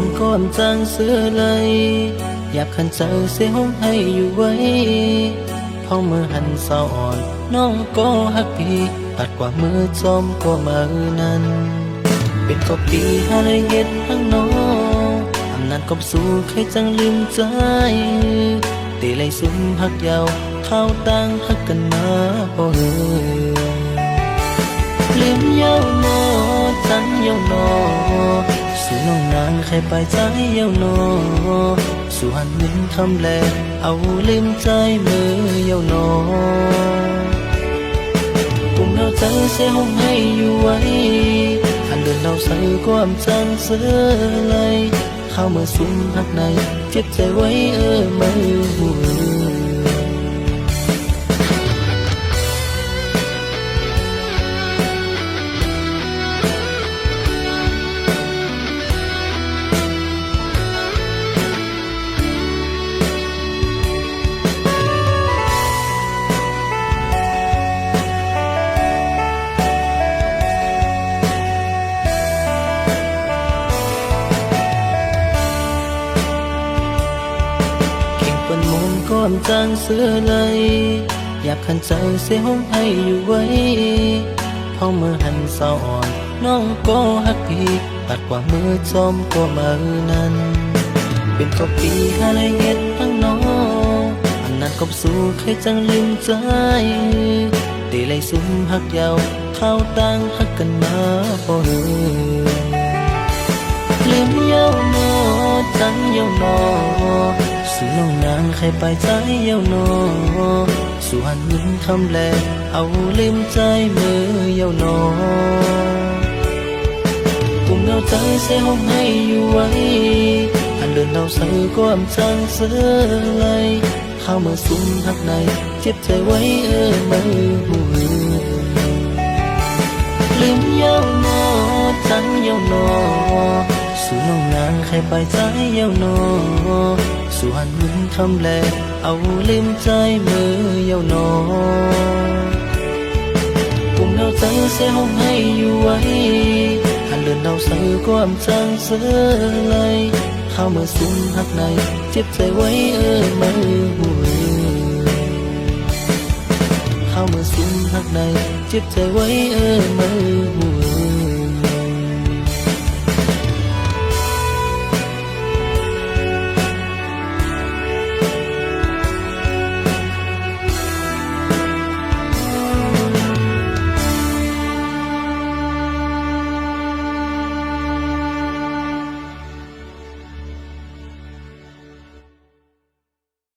นก้อนจางเสือเลยอยากขันใจเสียห้องให้อยู่ไว้พอมือหันสาอ่อนน้องก็ฮักพี่ตัดกว่ามือจอมกว่ามือนั้น เป็นกบปีหาได้เห็นทั้งน้องอำนาจกบสู้ใครจังลืมใจตีเลยซุ่มหักยาวเข้าตั้งหักกันมาพอเฮือ ใครไปใจเยาวนอส่วนหนึ่งคำแลเอาลืมใจมือเย้านอ cùng nhau chẳng sẽ không hay อยู่ไว้อันเดินเราใส่ความจังเสือเลยเข้ามาสุ่มหักในเจ็บใจไว้เออไม่หู มนต์ก้อนจางเสือเลยอยากขันใจเสียห้องให้อยู่ไว้พอเมื่อหันสาอ่อนน้องก็ฮักพี่ตัดกว่ามือจอมกว่ามือนั้น เป็นกบปีหาได้เห็นทั้งน้องอันนั้นกบสู้ใครจังลืมใจตีเลยซุ่มหักยาวเข้าตั้งหักกันมาพอเฮือลืมเย้านอจังเย้านอ สู่น้องนางใครไปใจเย้านอสู่หันยินคำแลเอาลืมใจมือเย้านอกุมเราใจเสียห้องให้อยู่ไว้อันเดินเราใส่ความจังเสือเลเข้ามาสุ่มหักในเจ็บใจไว้เออไม่หูลืมเย้านอจังเย้านอสู่น้องนางใครไปใจเย้านอ สู่หันมุนคำแลเอาลืมใจมือเย้านอกุมเราใจเสียห้องให้อยู่ไว้หันเดินเราใส่ความจังเสือเลยเข้ามาสุ่มหักในเจ็บใจไว้เออไม่หูเข้ามาสุ่มหักในเจ็บใจไว้เออไม่หู